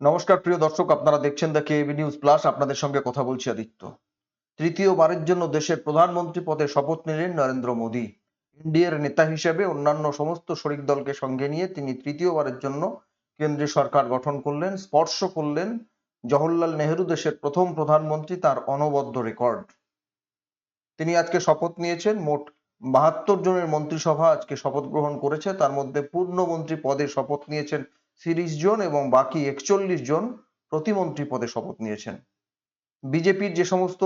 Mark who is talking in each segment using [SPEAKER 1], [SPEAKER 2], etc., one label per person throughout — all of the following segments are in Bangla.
[SPEAKER 1] নমস্কার, প্রিয় দর্শক, আপনারা দেখছেন দ্য কেবি নিউজ প্লাস আপনাদের সঙ্গে কথা বলছি আদিত্য। তৃতীয়বারের জন্য দেশের প্রধানমন্ত্রী পদে শপথ নিলেন নরেন্দ্র মোদী। ইন্ডিয়ার নেতা হিসেবে অন্যান্য সমস্ত শরিক দলকে সঙ্গে নিয়ে তিনি তৃতীয়বারের জন্য কেন্দ্রীয় সরকার গঠন করলেন, স্পর্শ করলেন। জওহরলাল নেহেরু দেশের প্রথম প্রধানমন্ত্রী, তার অনবদ্য রেকর্ড। তিনি আজকে শপথ নিয়েছেন। মোট বাহাত্তর জনের মন্ত্রিসভা আজকে শপথ গ্রহণ করেছে। তার মধ্যে পূর্ণমন্ত্রী পদে শপথ নিয়েছেন তিরিশ জন এবং বাকি একচল্লিশ জন প্রতিমন্ত্রী পদে শপথ নিয়েছেন। বিজেপির যে সমস্ত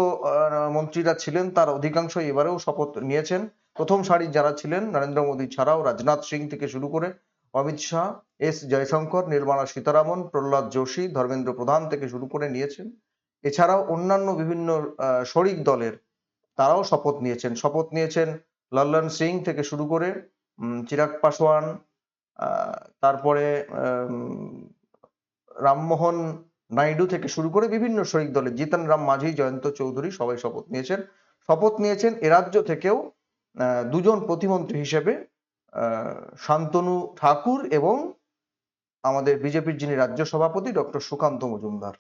[SPEAKER 1] মন্ত্রীরা ছিলেন, তার অধিকাংশ এবারেও শপথ নিয়েছেন। প্রথম সারির যারা ছিলেন, নরেন্দ্র মোদী ছাড়াও রাজনাথ সিং থেকে শুরু করে অমিত শাহ, এস জয়শঙ্কর, নির্মলা সীতারামন, প্রহ্লাদ যোশী, ধর্মেন্দ্র প্রধান থেকে শুরু করে নিয়েছেন। এছাড়াও অন্যান্য বিভিন্ন শরিক দলের তারাও শপথ নিয়েছেন। শপথ নিয়েছেন লল্লন সিং থেকে শুরু করে চিরাগ পাসওয়ান তারপরে রামমোহন নাইডু থেকে শুরু করে বিভিন্ন শরিক দলের জিতন রাম মাঝি, জয়ন্ত চৌধুরী সবাই শপথ নিয়েছেন। শপথ নিয়েছেন এ রাজ্য থেকেও দুজন প্রতিমন্ত্রী হিসেবে শান্তনু ঠাকুর এবং আমাদের বিজেপির যিনি রাজ্য সভাপতি ডক্টর সুকান্ত মজুমদার।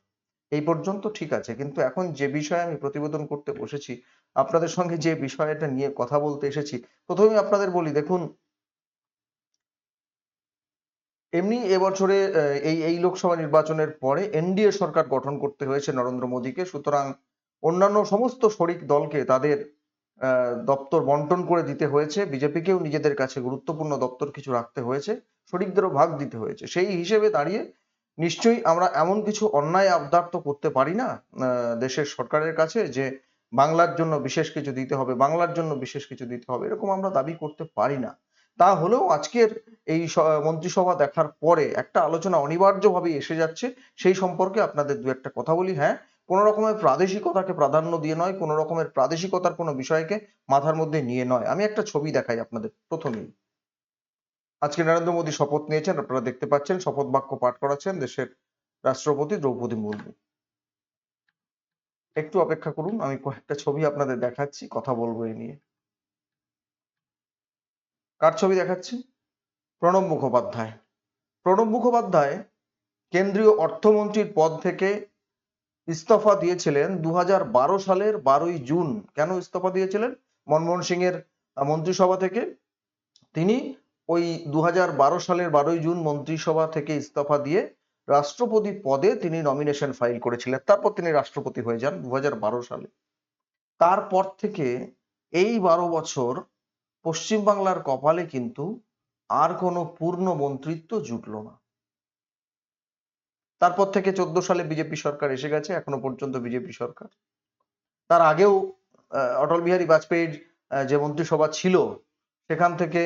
[SPEAKER 1] এই পর্যন্ত ঠিক আছে, কিন্তু এখন যে বিষয়ে আমি প্রতিবেদন করতে বসেছি, আপনাদের সঙ্গে যে বিষয়টা নিয়ে কথা বলতে এসেছি, প্রথমেই আপনাদের বলি, দেখুন এমনি এবছরে এই এই লোকসভা নির্বাচনের পরে এনডিএ সরকার গঠন করতে হয়েছে নরেন্দ্র মোদীকে। সুতরাং অন্যান্য সমস্ত শরিক দলকে তাদের দপ্তর বন্টন করে দিতে হয়েছে। বিজেপিকেও নিজেদের কাছে গুরুত্বপূর্ণ দপ্তর কিছু রাখতে হয়েছে। শরিকদেরও ভাগ দিতে হয়েছে। সেই হিসেবে দাঁড়িয়ে নিশ্চয়ই আমরা এমন কিছু অন্যায় আবদার তো করতে পারি না দেশের সরকারের কাছে যে বাংলার জন্য বিশেষ কিছু দিতে হবে, বাংলার জন্য বিশেষ কিছু দিতে হবে, এরকম আমরা দাবি করতে পারি না। তা হলেও আজকের এই মন্ত্রিসভা দেখার পরে একটা আলোচনা অনিবার্যভাবে এসে যাচ্ছে। সেই সম্পর্কে আপনাদের দু একটা কথা বলি। হ্যাঁ কোনো রকমের প্রাদেশিকতাকে প্রাধান্য দিয়ে নয়, কোনো রকমের প্রাদেশিকতার কোনো বিষয়কে মাথার মধ্যে নিয়ে নয়। আমি একটা ছবি দেখাই আপনাদের প্রথমেই। আজকে নরেন্দ্র মোদী শপথ নিয়েছেন, আপনারা দেখতে পাচ্ছেন, শপথ বাক্য পাঠ করাচ্ছেন দেশের রাষ্ট্রপতি দ্রৌপদী মুর্মু। একটু অপেক্ষা করুন, আমি কয়েকটা ছবি আপনাদের দেখাচ্ছি, কথা বলব এ নিয়ে। কার ছবি দেখাচ্ছি? প্রণব মুখোপাধ্যায়। প্রণব মুখোপাধ্যায় কেন্দ্রীয় অর্থমন্ত্রীর পদ থেকে ইস্তফা দিয়েছিলেন দু হাজার বারো সালের বারোই জুন। কেন ইস্তফা দিয়েছিলেন? মনমোহন সিং এর মন্ত্রিসভা থেকে। তিনি ওই দু হাজার বারো সালের বারোই জুন মন্ত্রিসভা থেকে ইস্তফা দিয়ে রাষ্ট্রপতি পদে তিনি নমিনেশন ফাইল করেছিলেন। তারপর তিনি রাষ্ট্রপতি হয়ে যান দু হাজার বারো সালে। তারপর থেকে এই বারো বছর পশ্চিমবাংলার কপালে কিন্তু আর কোনো পূর্ণ মন্ত্রিত্ব জুটলো না। তারপর থেকে চোদ্দ সালে বিজেপি সরকার এসে গেছে, এখনও পর্যন্ত বিজেপি সরকার। তার আগেও অটল বিহারী বাজপেয়ীর যে মন্ত্রিসভা ছিল, সেখান থেকে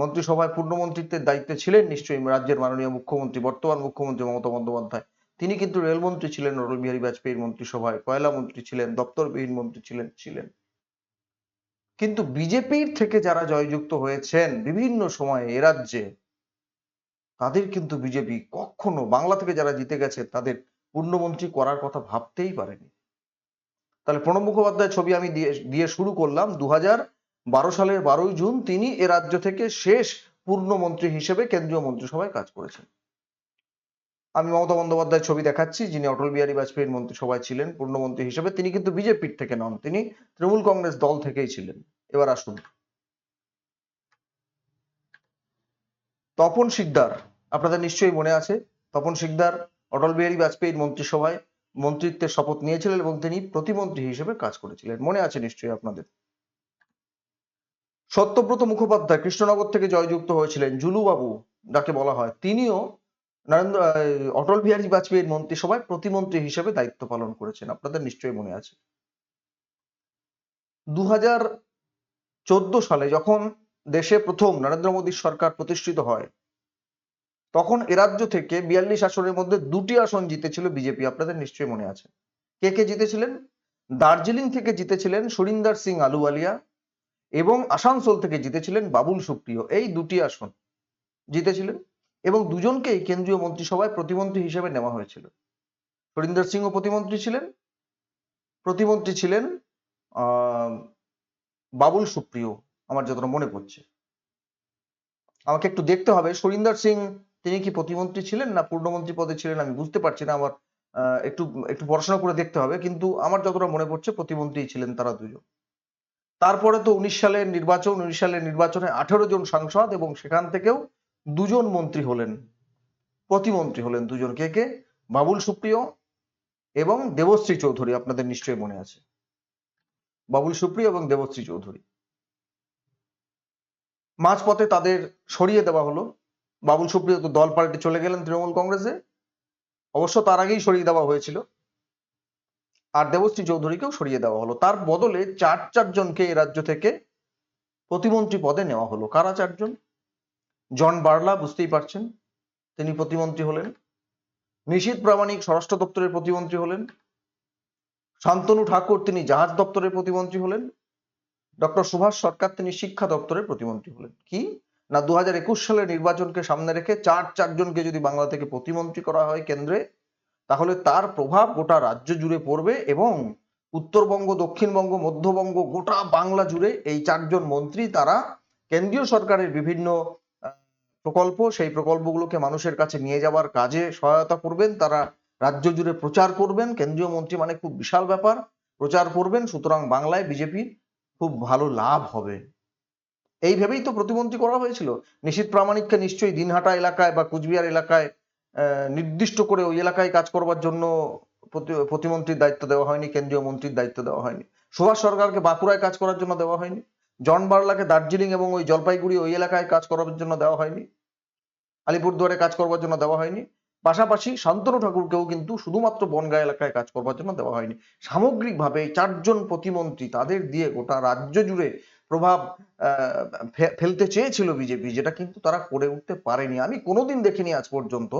[SPEAKER 1] মন্ত্রিসভায় পূর্ণমন্ত্রিত্বের দায়িত্বে ছিলেন নিশ্চয়ই রাজ্যের মাননীয় মুখ্যমন্ত্রী, বর্তমান মুখ্যমন্ত্রী মমতা বন্দ্যোপাধ্যায়। তিনি কিন্তু রেলমন্ত্রী ছিলেন, অটল বিহারী বাজপেয়ীর মন্ত্রিসভায় কয়লা মন্ত্রী ছিলেন, দপ্তরবিহীন মন্ত্রী ছিলেন ছিলেন। কিন্তু বিজেপির থেকে যারা জয়যুক্ত হয়েছেন বিভিন্ন সময়ে এ রাজ্যে, তাদের কিন্তু বিজেপি কখনো, বাংলা থেকে যারা জিতে গেছে, তাদের পূর্ণমন্ত্রী করার কথা ভাবতেই পারেনি। তাহলে প্রণব মুখোপাধ্যায় ছবি আমি দিয়ে দিয়ে শুরু করলাম। দু বারো সালের বারোই জুন তিনি এ রাজ্য থেকে শেষ পূর্ণমন্ত্রী হিসেবে কেন্দ্রীয় মন্ত্রিসভায় কাজ করেছেন। আমি মমতা বন্দ্যোপাধ্যায়ের ছবি দেখাচ্ছি, যিনি অটল বিহারী বাজপেয়ীর মন্ত্রিসভায় ছিলেন, পূর্ণমন্ত্রী হিসেবে। তিনি কিন্তু বিজেপির থেকে নন, তিনি তৃণমূল কংগ্রেস দল থেকেই ছিলেন। এবার আসুন। তপন শিকদার, আপনাদের নিশ্চয়ই মনে আছে, তপন শিকদার অটল বিহারী বাজপেয়ীর মন্ত্রিসভায় মন্ত্রিত্বের শপথ নিয়েছিলেন এবং তিনি প্রতিমন্ত্রী হিসেবে কাজ করেছিলেন। মনে আছে নিশ্চয়ই আপনাদের? সত্যব্রত মুখোপাধ্যায় কৃষ্ণনগর থেকে জয়যুক্ত হয়েছিলেন, জুলুবাবু, যাকে বলা হয়। তিনিও নরেন্দ্র অটল বিহারী বাজপেয়ীর মন্ত্রিসভায় প্রতিমন্ত্রী হিসেবে দায়িত্ব পালন করেছেন। আপনাদের নিশ্চয়ই মনে আছে। দু চোদ্দ সালে যখন দেশে প্রথম নরেন্দ্র মোদীর সরকার প্রতিষ্ঠিত হয়, তখন এ রাজ্য থেকে বিয়াল্লিশ আসনের মধ্যে দুটি আসন জিতেছিল বিজেপি। আপনাদের নিশ্চয়ই মনে আছে। কে কে জিতেছিলেন? দার্জিলিং থেকে জিতেছিলেন সুরিন্দর সিং আলুওয়ালিয়া এবং আসানসোল থেকে জিতেছিলেন বাবুল সুপ্রিয়। এই দুটি আসন জিতেছিলেন। এবং দুজনকেই কেন্দ্রীয় মন্ত্রিসভায় প্রতিমন্ত্রী হিসেবে নেওয়া হয়েছিল। সুরিন্দর সিংও প্রতিমন্ত্রী ছিলেন। প্রতিমন্ত্রী ছিলেন বাবুল সুপ্রিয়, আমার যতটা মনে পড়ছে। আমাকে একটু দেখতে হবে সুরিন্দর সিং তিনি কি প্রতিমন্ত্রী ছিলেন না পূর্ণমন্ত্রী পদে ছিলেন আমি বুঝতে পারছি না, আমার একটু একটু পড়াশোনা করে দেখতে হবে, কিন্তু আমার যতটা মনে পড়ছে প্রতিমন্ত্রী ছিলেন তারা দুজন। তারপরে তো উনিশ সালের নির্বাচন, উনিশ সালের নির্বাচনে আঠেরো জন সাংসদ এবং সেখান থেকেও দুজন মন্ত্রী হলেন, প্রতিমন্ত্রী হলেন দুজন। কে কে? বাবুল সুপ্রিয় এবং দেবশ্রী চৌধুরী, আপনাদের নিশ্চয়ই মনে আছে। বাবুল সুপ্রিয় এবং দেবশ্রী চৌধুরী। মাঝপথে তাদের সরিয়ে দেওয়া হলো। বাবুল সুপ্রিয় তো দল পাল্টে চলে গেলেন তৃণমূল কংগ্রেসে। অবশ্য তার আগেই সরিয়ে দেওয়া হয়েছিল। আর দেবশ্রী চৌধুরীকেও সরিয়ে দেওয়া হলো। তার বদলে চার চারজনকে এই রাজ্য থেকে প্রতিমন্ত্রী পদে নেওয়া হলো। কারা চারজন? জন বার্লা, বুঝতেই পারছেন, তিনি প্রতিমন্ত্রী হলেন। নিশীত প্রামাণিক স্বরাষ্ট্র দপ্তরের প্রতিমন্ত্রী হলেন। শান্তনু ঠাকুর, তিনি জাহাজ দপ্তরের প্রতিমন্ত্রী হলেন। ডক্টর সুভাষ সরকার, তিনি শিক্ষা দপ্তরের প্রতিমন্ত্রী হলেন। কি? না দু হাজার একুশ সালের নির্বাচনকে সামনে রেখে চার চারজনকে যদি বাংলা থেকে প্রতিমন্ত্রী করা হয় কেন্দ্রে, তাহলে তার প্রভাব গোটা রাজ্য জুড়ে পড়বে এবং উত্তরবঙ্গ, দক্ষিণবঙ্গ, মধ্যবঙ্গ, গোটা বাংলা জুড়ে এই চারজন মন্ত্রী তারা কেন্দ্রীয় সরকারের বিভিন্ন প্রকল্প, সেই প্রকল্পগুলোকে মানুষের কাছে নিয়ে যাওয়ার কাজে সহায়তা করবেন, তারা রাজ্য জুড়ে প্রচার করবেন, কেন্দ্রীয় মন্ত্রী মানে খুব বিশাল ব্যাপার, প্রচার করবেন, সুতরাং বাংলায় বিজেপি খুব ভালো লাভ হবে। এই ভেবেই তো প্রতিমন্ত্রী করা হয়েছিল। নিশীত প্রামাণিককে নিশ্চয়ই দিনহাটা এলাকায় বা কুচবিহার এলাকায় নির্দিষ্ট করে ওই এলাকায় কাজ করবার জন্য প্রতি- প্রতিমন্ত্রীর দায়িত্ব দেওয়া হয়নি, কেন্দ্রীয় মন্ত্রীর দায়িত্ব দেওয়া হয়নি। সুভাষ সরকারকে বাঁকুড়ায় কাজ করার জন্য দেওয়া হয়নি। জন বার্লাকে দার্জিলিং এবং ওই জলপাইগুড়ি ওই এলাকায় কাজ করার জন্য দেওয়া হয়নি। আলিপুরদুয়ারে কাজ করবার জন্য দেওয়া হয়নি। পাশাপাশি শান্তনু ঠাকুরকেও কিন্তু শুধুমাত্র বনগাঁ এলাকায় কাজ করবার জন্য দেওয়া হয়নি। সামগ্রিকভাবে চারজন প্রতিমন্ত্রী তাদের দিয়ে গোটা রাজ্য জুড়ে প্রভাব ফেলতে চেয়েছিল বিজেপি, যেটা কিন্তু তারা করে উঠতে পারেনি। আমি কোনোদিন দেখিনি আজ পর্যন্ত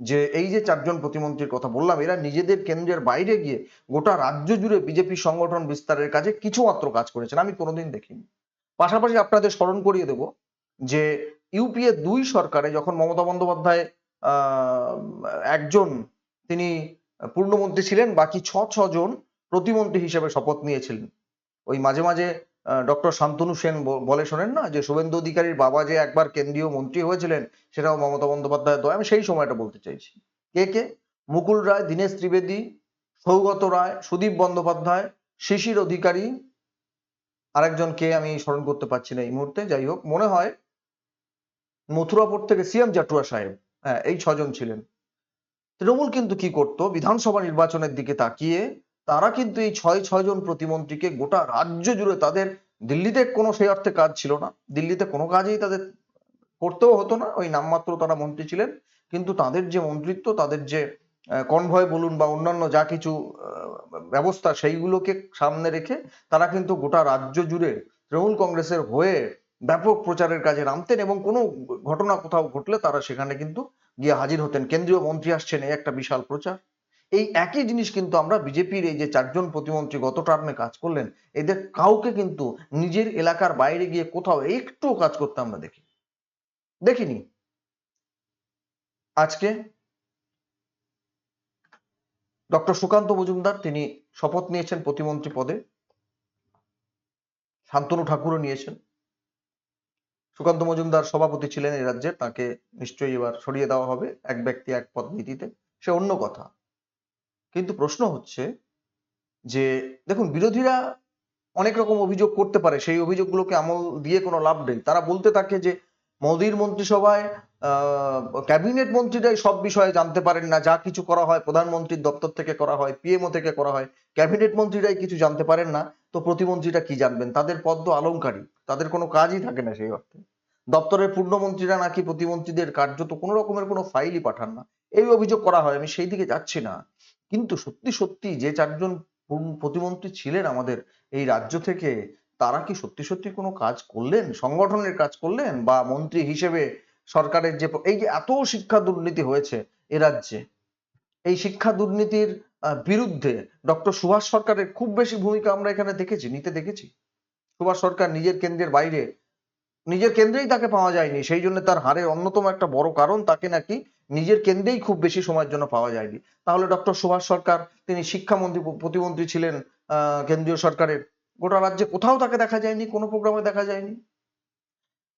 [SPEAKER 1] যে এই যে চারজন প্রতিমন্ত্রীর কথা বললাম, এরা নিজেদের কেন্দ্রের বাইরে গিয়ে গোটা রাজ্য জুড়ে বিজেপি সংগঠন বিস্তারের কাজে কিছুমাত্র কাজ করেছেন। আমি কোনোদিন দেখিনি। পাশাপাশি আপনাদের স্মরণ করিয়ে দেব যে ইউপিএ দুই সরকারে যখন মমতা বন্দ্যোপাধ্যায় একজন তিনি পূর্ণমন্ত্রী ছিলেন, বাকি ছ ছ জন প্রতিমন্ত্রী হিসেবে শপথ নিয়েছিলেন। ওই মাঝে মাঝে ডক্টর শান্তনু সেন বলে শোনেন না যে, শুভেন্দু অধিকারীর বাবা যে একবার কেন্দ্রীয় মন্ত্রী হয়েছিলেন, সেটাও মমতা বন্দ্যোপাধ্যায় দয়। আমি সেই সময়টা বলতে চাইছি। কে কে? মুকুল রায়, দীনেশ ত্রিবেদী, সৌগত রায়, সুদীপ বন্দ্যোপাধ্যায়, শিশির অধিকারী। আরেকজন কে আমি স্মরণ করতে পারছি না এই মুহূর্তে। যাই হোক, মনে হয় মথুরাপুর থেকে সিএম জাটুয়া সাহেব হ্যাঁ এই ছজন ছিলেন। তৃণমূল কিন্তু কি করত? বিধানসভা নির্বাচনের দিকে তাকিয়ে তারা কিন্তু এই ছয় ছয় জন প্রতিমন্ত্রীকে গোটা রাজ্য জুড়ে তাদের দিল্লিতে কোনো সেই অর্থে কাজ ছিল না। দিল্লিতে কোনো কাজেই তাদের করতেও হতো না। ওই নামমাত্র তারা মন্ত্রী ছিলেন। কিন্তু তাদের যে মন্ত্রিত্ব, তাদের যে কনভয় বলুন বা অন্যান্য যা কিছু ব্যবস্থা সেইগুলোকে সামনে রেখে তারা কিন্তু গোটা রাজ্য জুড়ে তৃণমূল কংগ্রেসের হয়ে ব্যাপক প্রচারের কাজে নামতেন এবং কোনো ঘটনা কোথাও ঘটলে তারা সেখানে কিন্তু গিয়ে হাজির হতেন। কেন্দ্রীয় মন্ত্রী আসছেন, এই একটা বিশাল প্রচার। এই একই জিনিস কিন্তু আমরা বিজেপির এই যে চারজন প্রতিমন্ত্রী গত টার্মে কাজ করলেন, এদের কাউকে কিন্তু নিজের এলাকার বাইরে গিয়ে কোথাও একটুও কাজ করতে আমরা দেখি। দেখিনি। আজকে ডক্টর সুকান্ত মজুমদার, তিনি শপথ নিয়েছেন প্রতিমন্ত্রী পদে। শান্তনু ঠাকুরও নিয়েছেন। সুকান্ত মজুমদার সভাপতি ছিলেন এই রাজ্যের, তাকে নিশ্চয়ই এবার সরিয়ে দেওয়া হবে এক ব্যক্তি, এক পদ নীতিতে সে অন্য কথা। কিন্তু প্রশ্ন হচ্ছে যে, দেখুন, বিরোধীরা অনেক রকম অভিযোগ করতে পারে, সেই অভিযোগগুলোকে আমল দিয়ে কোনো লাভ নেই। তারা বলতে থাকে যে, মোদীর মন্ত্রিসভায় ক্যাবিনেট মন্ত্রীরাই সব বিষয়ে জানতে পারেন না। যা কিছু করা হয়, প্রধানমন্ত্রীর দপ্তর থেকে করা হয়, পিএমও থেকে করা হয়, ক্যাবিনেট মন্ত্রীরাই কিছু জানতে পারেন না। তো প্রতিমন্ত্রীরা কি জানবেন? তাদের পদ তো তাদের কোনো কাজই থাকে না সেই অর্থে। দপ্তরের পূর্ণমন্ত্রীরা নাকি প্রতিমন্ত্রীদের কার্যত কোনো রকমের কোনো ফাইলই পাঠান না। এই অভিযোগ করা হয়, আমি সেই দিকে যাচ্ছি না। কিন্তু সত্যি সত্যি যে চারজন প্রতিমন্ত্রী ছিলেন আমাদের এই রাজ্য থেকে, তারা কি সত্যি সত্যি কোনো কাজ করলেন? সংগঠনের কাজ করলেন? বা মন্ত্রী হিসেবে সরকারের যে এই যে এত শিক্ষা দুর্নীতি হয়েছে এ রাজ্যে, এই শিক্ষা দুর্নীতির বিরুদ্ধে ডক্টর সুভাষ সরকারের খুব বেশি ভূমিকা আমরা এখানে দেখেছি, নিতে দেখেছি। সুভাষ সরকার নিজের কেন্দ্রের বাইরে, নিজের কেন্দ্রেই তাকে পাওয়া যায়নি, সেই জন্য তার হারের অন্যতম একটা বড় কারণ তাকে নাকি নিজের কেন্দ্রেই খুব বেশি সময়ের জন্য পাওয়া যায়নি। তাহলে ডক্টর সুভাষ সরকার, তিনি শিক্ষামন্ত্রী, প্রতিমন্ত্রী ছিলেন কেন্দ্রীয় সরকারের, গোটা রাজ্যে কোথাও তাকে দেখা যায়নি, কোনো প্রোগ্রামে দেখা যায়নি।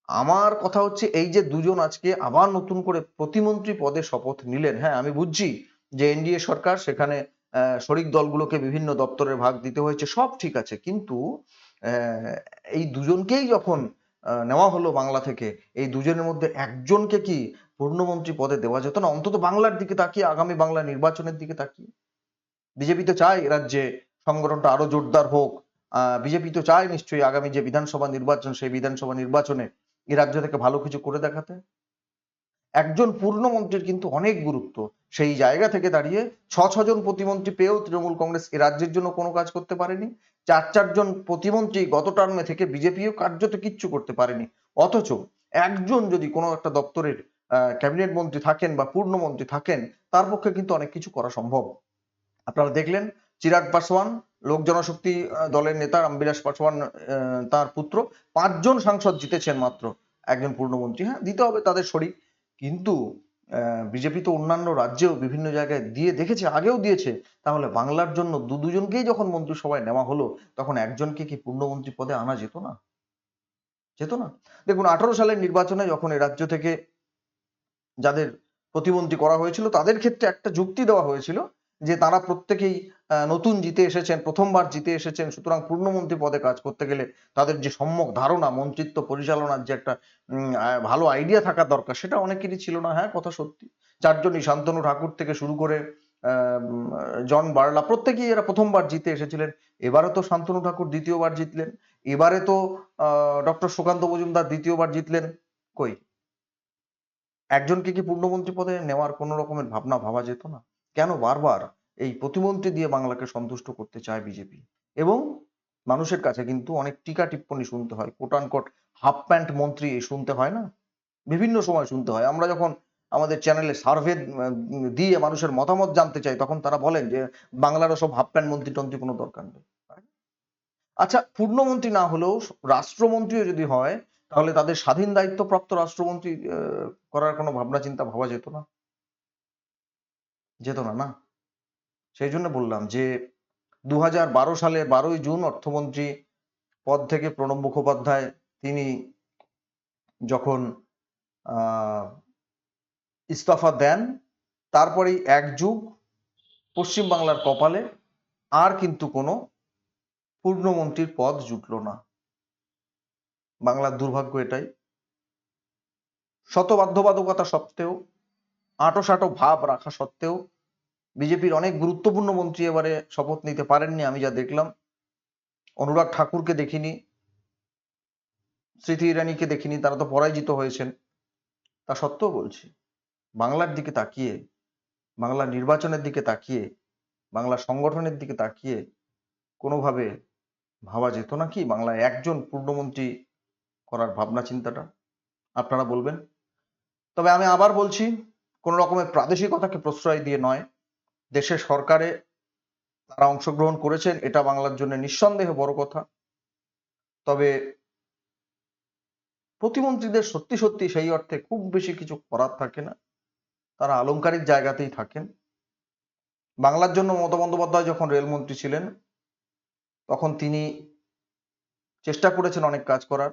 [SPEAKER 1] আমার কথা হচ্ছে এই যে দুজন আজকে আবার নতুন করে প্রতিমন্ত্রী পদে শপথ নিলেন হ্যাঁ আমি বুঝছি যে এনডিএ সরকার সেখানে শরিক দলগুলোকে বিভিন্ন দপ্তরের ভাগ দিতে হয়েছে, সব ঠিক আছে। কিন্তু এই দুজনকেই যখন নেওয়া হলো বাংলা থেকে, এই দুজনের মধ্যে একজনকে কি পূর্ণমন্ত্রী পদে দেওয়া যেত না? অন্তত বাংলার দিকে তাকিয়ে, আগামী বাংলা নির্বাচনের দিকে তাকিয়ে। বিজেপি তো চায় রাজ্যে সংগঠনটা আরও জোরদার হোক। বিজেপি তো চায় নিশ্চয়ই আগামী যে বিধানসভা নির্বাচন, সেই বিধানসভা নির্বাচনে এ রাজ্য থেকে ভালো কিছু করে দেখাতে। একজন পূর্ণমন্ত্রীর কিন্তু অনেক গুরুত্ব। সেই জায়গা থেকে দাঁড়িয়ে ছ ছজন প্রতিমন্ত্রী পেয়েও তৃণমূল কংগ্রেস এ রাজ্যের জন্য কোনো কাজ করতে পারেনি। চার চারজন প্রতিমন্ত্রী গত টার্মে থেকে বিজেপিও কার্যত কিচ্ছু করতে পারেনি। অথচ একজন যদি কোনো একটা দপ্তরের ক্যাবিনেট মন্ত্রী থাকেন বা পূর্ণমন্ত্রী থাকেন, তার পক্ষে কিন্তু অনেক কিছু করা সম্ভব। আপনারা দেখলেন চিরাগ পাসওয়ান, লোক জনশক্তি দলের নেতা রামবিলাস পাসওয়ান তার পুত্র। পাঁচজন সাংসদ জিতেছেন মাত্র। একজন পূর্ণমন্ত্রী হ্যাঁ দিতে হবে তাদের শরিক কিন্তু বিজেপি তো অন্যান্য রাজ্যেও বিভিন্ন জায়গায় দিয়ে দেখেছে, আগেও দিয়েছে। তাহলে বাংলার জন্য দু দুজনকেই যখন মন্ত্রিসভায় নেওয়া হলো, তখন একজনকে কি পূর্ণমন্ত্রী পদে আনা যেত না? যেত না। দেখুন, আঠারো সালের নির্বাচনে যখন এ রাজ্য থেকে যাদের প্রতিমন্ত্রী করা হয়েছিল, তাদের ক্ষেত্রে একটা যুক্তি দেওয়া হয়েছিল যে তারা প্রত্যেকেই নতুন জিতে এসেছেন, প্রথমবার জিতে এসেছেন, সুতরাং পূর্ণমন্ত্রী পদে কাজ করতে গেলে তাদের যে সম্যক ধারণা, মন্ত্রিত্ব, পরিচালনার যে একটা ভালো আইডিয়া থাকা দরকার, সেটা অনেকেরই ছিল না হ্যাঁ কথা সত্যি। চারজনই শান্তনু ঠাকুর থেকে শুরু করে জন বার্লা, প্রত্যেকেই এরা প্রথমবার জিতে এসেছিলেন। এবারে তো শান্তনু ঠাকুর দ্বিতীয়বার জিতলেন। এবারে তো ডক্টর সুকান্ত মজুমদার দ্বিতীয়বার জিতলেন। কই? একজনকে কি পূর্ণমন্ত্রী পদে নেওয়ার কোনো রকমের ভাবনা ভাবা যেত না? কেন বারবার? এই প্রতিমন্ত্রী দিয়ে বাংলাকে সন্তুষ্ট করতে চায় বিজেপি। এবং মানুষের কাছে কিন্তু অনেক টিকা টিপ্পণী শুনতে হয় কোটান কোট হাফ প্যান্ট মন্ত্রী এই শুনতে হয় না? বিভিন্ন সময় শুনতে হয়। আমরা যখন আমাদের চ্যানেলে সার্ভে দিয়ে মানুষের মতামত জানতে চাই, তখন তারা বলেন যে বাংলার সব হাফ প্যান্ট মন্ত্রী টন্ত্রী কোনো দরকার নেই। আচ্ছা পূর্ণমন্ত্রী না হলেও রাষ্ট্রমন্ত্রীও যদি হয়, তাহলে তাদের স্বাধীন দায়িত্বপ্রাপ্ত রাষ্ট্রমন্ত্রী করার কোনো ভাবনা চিন্তা ভাবা যেত না? যেত না না? সেই জন্য বললাম যে দু সালে বারোই জুন অর্থমন্ত্রী পদ থেকে প্রণব মুখোপাধ্যায় তিনি যখন ইস্তফা দেন, তারপরেই এক যুগ পশ্চিমবাংলার কপালে আর কিন্তু কোনো পূর্ণমন্ত্রীর পদ জুটল না। বাংলার দুর্ভাগ্য এটাই। শত বাধ্যবাধকতা সত্ত্বেও আঁটো সাঁটো ভাব রাখা সত্ত্বেও বিজেপির অনেক গুরুত্বপূর্ণ মন্ত্রী এবারে শপথ নিতে পারেননি, আমি যা দেখলাম। অনুরাগ ঠাকুরকে দেখিনি, স্মৃতি ইরানিকে দেখিনি, তারা তো পরাজিত হয়েছেন। তা সত্ত্বেও বলছি, বাংলার দিকে তাকিয়ে বাংলার নির্বাচনের দিকে তাকিয়ে, বাংলা সংগঠনের দিকে তাকিয়ে কোনোভাবে ভাবা যেত না কি বাংলায় একজন পূর্ণমন্ত্রী করার ভাবনা চিন্তাটা? আপনারা বলবেন? তবে আমি আবার বলছি, কোন রকমের প্রাদেশিকতাকে প্রশ্রয় দিয়ে নয়। দেশের সরকারে তারা অংশগ্রহণ করেছেন, এটা বাংলার জন্য নিঃসন্দেহে বড় কথা। তবে প্রতিমন্ত্রীদের সত্যি সত্যি সেই অর্থে খুব বেশি কিছু করার থাকে না। তারা আলংকারিক জায়গাতেই থাকেন। বাংলার জন্য মমতা বন্দ্যোপাধ্যায় যখন রেলমন্ত্রী ছিলেন, তখন তিনি চেষ্টা করেছেন অনেক কাজ করার।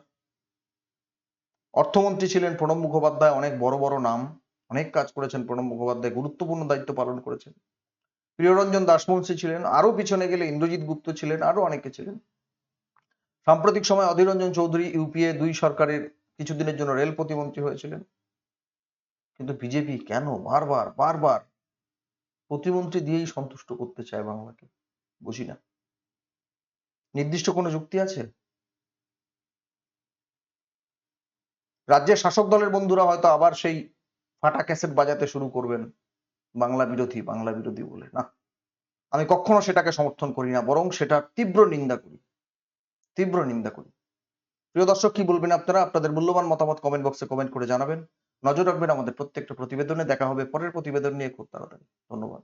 [SPEAKER 1] অর্থমন্ত্রী ছিলেন প্রণব মুখোপাধ্যায়, অনেক বড় বড় নাম, অনেক কাজ করেছেন প্রণব মুখোপাধ্যায়, গুরুত্বপূর্ণ দায়িত্ব পালন করেছেন। প্রিয়রঞ্জন দাসমুন্সী ছিলেন আরও পিছনে গেলে ইন্দ্রজিৎ গুপ্ত ছিলেন আরও অনেকে ছিলেন। সাম্প্রতিক সময় অধীর রঞ্জন চৌধুরী ইউপিএ দুই সরকারের কিছুদিনের জন্য রেল প্রতিমন্ত্রী হয়েছিলেন। কিন্তু বিজেপি কেন বারবার বারবার প্রতিমন্ত্রী দিয়েই সন্তুষ্ট করতে চায় বাংলাকে? বুঝি না। নির্দিষ্ট কোনো যুক্তি আছে? রাজ্যের শাসক দলের বন্ধুরা হয়তো আবার সেই ফাটা ক্যাসেট বাজাতে শুরু করবেন। বাংলা বিরোধী বাংলা বিরোধী বলে, না? আমি কখনো সেটাকে সমর্থন করি না, বরং সেটা তীব্র নিন্দা করি। তীব্র নিন্দা করি। প্রিয় দর্শক, কি বলবেন আপনারা? আপনাদের মূল্যবান মতামত কমেন্ট বক্সে কমেন্ট করে জানাবেন। নজর রাখবেন আমাদের প্রত্যেকটা প্রতিবেদনে। দেখা হবে পরের প্রতিবেদন নিয়ে খুব তাড়াতাড়ি। ধন্যবাদ।